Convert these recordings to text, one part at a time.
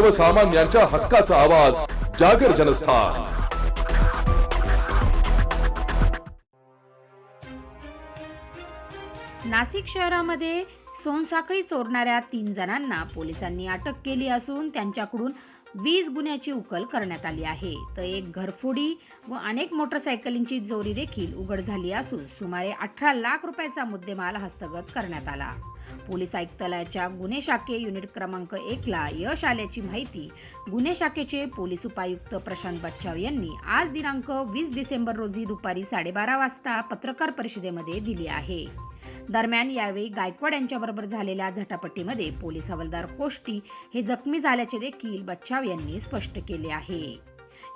सर्वसामान्यांच्या हक्काचा आवाज जागर जनस्थान. नाशिक शहरामध्ये सोनसाखळी चोरणाऱ्या तीन जणांना पोलिसांनी अटक केली असून त्यांच्याकडून वीस गुन्ह्याची उकल करण्यात आली आहे. तर एक घरफोडी व अनेक मोटरसायकलींची चोरी देखील उघड झाली असून सुमारे अठरा लाख रुपयाचा मुद्देमाल हस्तगत करण्यात आला. पोलीस आयुक्तालयाच्या गुन्हे शाखे युनिट क्रमांक एकला यश आल्याची माहिती गुन्हे शाखेचे पोलीस उपायुक्त प्रशांत बच्चाव यांनी आज दिनांक वीस डिसेंबर रोजी दुपारी साडेबारा वाजता पत्रकार परिषदेमध्ये दिली आहे. दरम्यान यावेळी गायकवाड यांच्याबरोबर झालेल्या झटापटीमध्ये पोलीस हवालदार कोष्टी हे जखमी झाल्याचे देखील बच्चाव यांनी स्पष्ट केले आहे.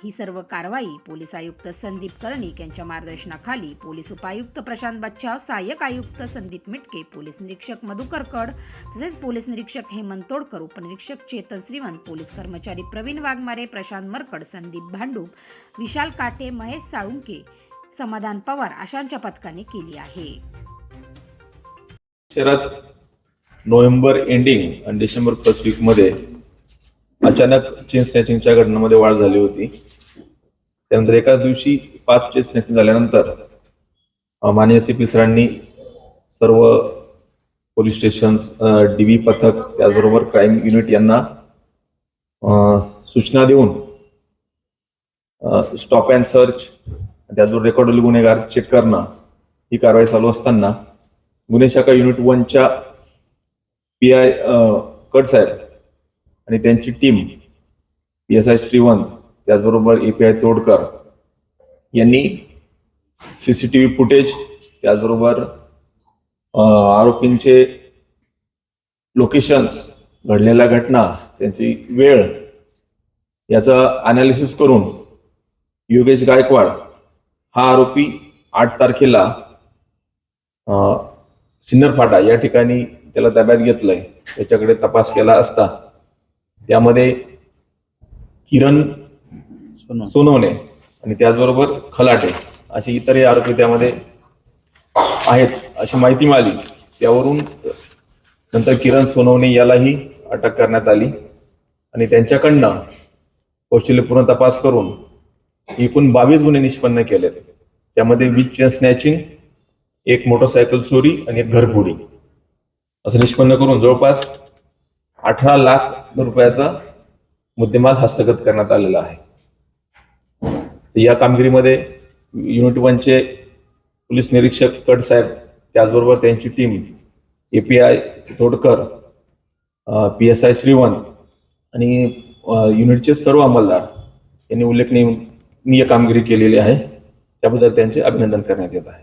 ही सर्व कारवाई पोलीस आयुक्त संदीप कर्णिक यांच्या मार्गदर्शनाखाली पोलीस उपायुक्त प्रशांत बच्चाव सहाय्यक आयुक्त संदीप मिटके पोलीस निरीक्षक मधुकर कड तसेच पोलीस निरीक्षक हेमंत तोडकर उपनिरीक्षक चेतन श्रीवंत पोलीस कर्मचारी प्रवीण वाघमारे प्रशांत मरकड संदीप भांडूप विशाल काटे महेश साळुंके समाधान पवार अशांच्या पथकाने केली आहे. शहरात नोव्हेंबर एंडिंग आणि डिसेंबर फर्स्ट वीकमध्ये अचानक चेन स्नॅचिंगच्या घटनांमध्ये वाढ झाली होती. त्यानंतर एकाच दिवशी पाच चेन स्नॅचिंग झाल्यानंतर अ, माननीय सी पी सरांनी सर्व पोलीस स्टेशन्स डी व्ही पथक त्याचबरोबर क्राईम युनिट यांना सूचना देऊन स्टॉप अँड सर्च त्याचबरोबर रेकॉर्ड गुन्हेगार चेक करणं ही कारवाई चालू असताना गुन्हे शाखा युनिट वनच्या पी आय कट साहेब आणि त्यांची team P S I Shrivant त्याचबरोबर ए पी आय तोडकर यांनी C C T V footage त्याचबरोबर आरोपींचे लोकेशन्स घडलेल्या घटना त्यांची वेळ याचं अनालिसिस करून योगेश गायकवाड हा आरोपी आठ तारखेला सिन्नर फाटा या ठिकाणी त्याला ताब्यात घेतलंय. त्याच्याकडे तपास केला असता त्यामध्ये किरण सोनवणे. आणि त्याचबरोबर खलाटे असे इतरही आरोपी त्यामध्ये आहेत अशी माहिती मिळाली. त्यावरून नंतर किरण सोनवणे यालाही अटक करण्यात आली आणि त्यांच्याकडनं कौशल्यपूर्ण तपास करून एकूण बावीस गुन्हे निष्पन्न केलेत. त्यामध्ये वीज चेन स्नॅचिंग एक मोटरसायकल चोरी आणि एक घरफोडी. असं निष्पन्न करून जवळपास अठरा लाख रुपयाचा मुद्देमाल हस्तगत करण्यात आलेला आहे. तर या कामगिरीमध्ये युनिट वनचे पोलीस निरीक्षक कट साहेब त्याचबरोबर त्यांची team A P I Todkar P S I Shrivant आणि युनिटचे सर्व अंमलदार यांनी उल्लेखनीय कामगिरी केलेली आहे. त्याबद्दल त्यांचे अभिनंदन करण्यात येत आहे.